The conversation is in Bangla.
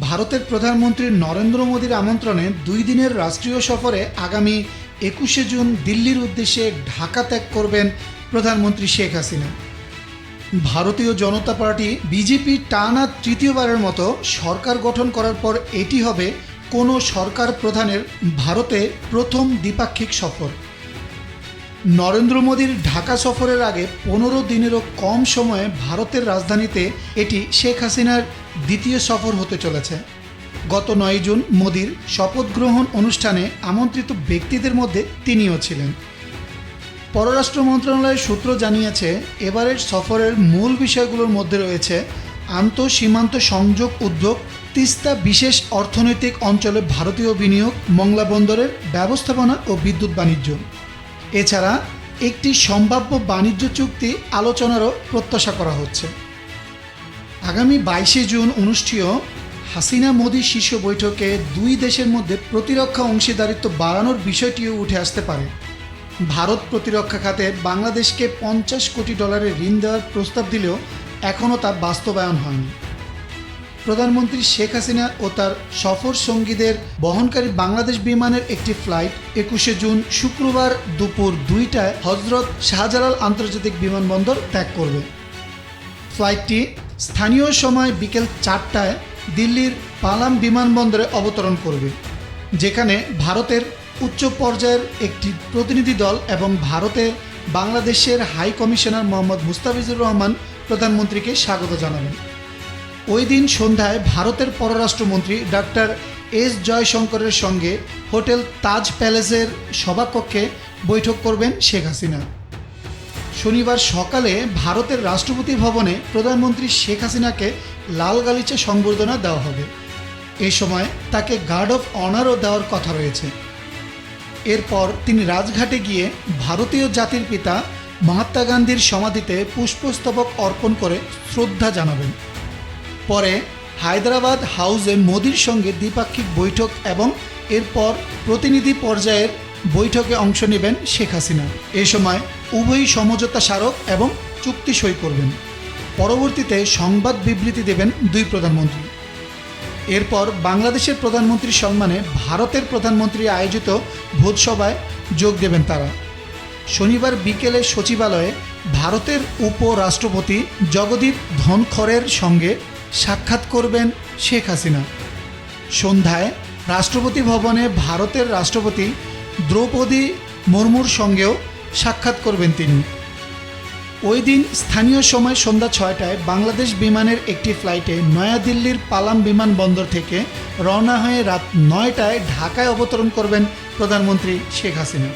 ভারতের প্রধানমন্ত্রী নরেন্দ্র মোদীর আমন্ত্রণে দুই দিনের রাষ্ট্রীয় সফরে আগামী একুশে জুন দিল্লির উদ্দেশ্যে ঢাকা ত্যাগ করবেন প্রধানমন্ত্রী শেখ হাসিনা। ভারতীয় জনতা পার্টি বিজেপি টানা তৃতীয়বারের মতো সরকার গঠন করার পর এটি হবে কোনো সরকার প্রধানের ভারতে প্রথম দ্বিপাক্ষিক সফর। নরেন্দ্র মোদীর ঢাকা সফরের আগে পনেরো দিনেরও কম সময়ে ভারতের রাজধানীতে এটি শেখ হাসিনার দ্বিতীয় সফর হতে চলেছে। গত নয় জুন মোদীর শপথ গ্রহণ অনুষ্ঠানে আমন্ত্রিত ব্যক্তিদের মধ্যে তিনিও ছিলেন। পররাষ্ট্র মন্ত্রণালয়ের সূত্র জানিয়েছে, এবারের সফরের মূল বিষয়গুলোর মধ্যে রয়েছে আন্তঃ সীমান্ত সংযোগ উদ্যোগ, তিস্তা বিশেষ অর্থনৈতিক অঞ্চলে ভারতীয় বিনিয়োগ, মংলা বন্দরের ব্যবস্থাপনা ও বিদ্যুৎ বাণিজ্য। এছাড়া একটি সম্ভাব্য বাণিজ্য চুক্তি আলোচনারও প্রত্যাশা করা হচ্ছে। আগামী বাইশে জুন অনুষ্ঠেয় হাসিনা মোদি শীর্ষ বৈঠকে দুই দেশের মধ্যে প্রতিরক্ষা অংশীদারিত্ব বাড়ানোর বিষয়টিও উঠে আসতে পারে। ভারত প্রতিরক্ষা খাতে বাংলাদেশকে পঞ্চাশ কোটি ডলারের ঋণ দেওয়ার প্রস্তাব দিলেও এখনও তা বাস্তবায়ন হয়নি। প্রধানমন্ত্রী শেখ হাসিনা ও তার সফর সঙ্গীদের বহনকারী বাংলাদেশ বিমানের একটি ফ্লাইট একুশে জুন শুক্রবার দুপুর দুইটায় হজরত শাহজালাল আন্তর্জাতিক বিমানবন্দর ত্যাগ করবে। ফ্লাইটটি স্থানীয় সময় বিকেল চারটায় দিল্লির পালাম বিমানবন্দরে অবতরণ করবে, যেখানে ভারতের উচ্চ পর্যায়ের একটি প্রতিনিধি দল এবং ভারতে বাংলাদেশের হাই কমিশনার মোহাম্মদ মুস্তাফিজুর রহমান প্রধানমন্ত্রীকে স্বাগত জানাবেন। ওই দিন সন্ধ্যায় ভারতের পররাষ্ট্রমন্ত্রী ডাক্তার এস জয়শঙ্করের সঙ্গে হোটেল তাজ প্যালেসের সভাকক্ষে বৈঠক করবেন শেখ হাসিনা। শনিবার সকালে ভারতের রাষ্ট্রপতি ভবনে প্রধানমন্ত্রী শেখ হাসিনাকে লাল গালিচা সংবর্ধনা দেওয়া হবে। এ সময় তাকে গার্ড অফ অনারও দেওয়ার কথা রয়েছে। এরপর তিনি রাজঘাটে গিয়ে ভারতীয় জাতির পিতা মহাত্মা গান্ধীর সমাধিতে পুষ্পস্তবক অর্পণ করে শ্রদ্ধা জানাবেন। পরে হায়দ্রাবাদ হাউসে মোদির সঙ্গে দ্বিপাক্ষিক বৈঠক এবং এরপর প্রতিনিধি পর্যায়ের বৈঠকে অংশ নেবেন শেখ হাসিনা। এ সময় উভয়ই সমঝোতা স্মারক এবং চুক্তি সই করবেন। পরবর্তীতে সংবাদ বিবৃতি দেবেন দুই প্রধানমন্ত্রী। এরপর বাংলাদেশের প্রধানমন্ত্রীর সম্মানে ভারতের প্রধানমন্ত্রী আয়োজিত ভোজসভায় যোগ দেবেন তারা। শনিবার বিকেলে সচিবালয়ে ভারতের উপরাষ্ট্রপতি জগদীপ ধনখড়ের সঙ্গে সাক্ষাৎ করবেন শেখ হাসিনা। সন্ধ্যায় রাষ্ট্রপতি ভবনে ভারতের রাষ্ট্রপতি দ্রৌপদী মুর্মুর সঙ্গেও সাক্ষাৎ করবেন তিনি। ওই দিন স্থানীয় সময় সন্ধ্যা ছয়টায় বাংলাদেশ বিমানের একটি ফ্লাইটে নয়াদিল্লির পালাম বিমানবন্দর থেকে রওনা হয়ে রাত নয়টায় ঢাকায় অবতরণ করবেন প্রধানমন্ত্রী শেখ হাসিনা।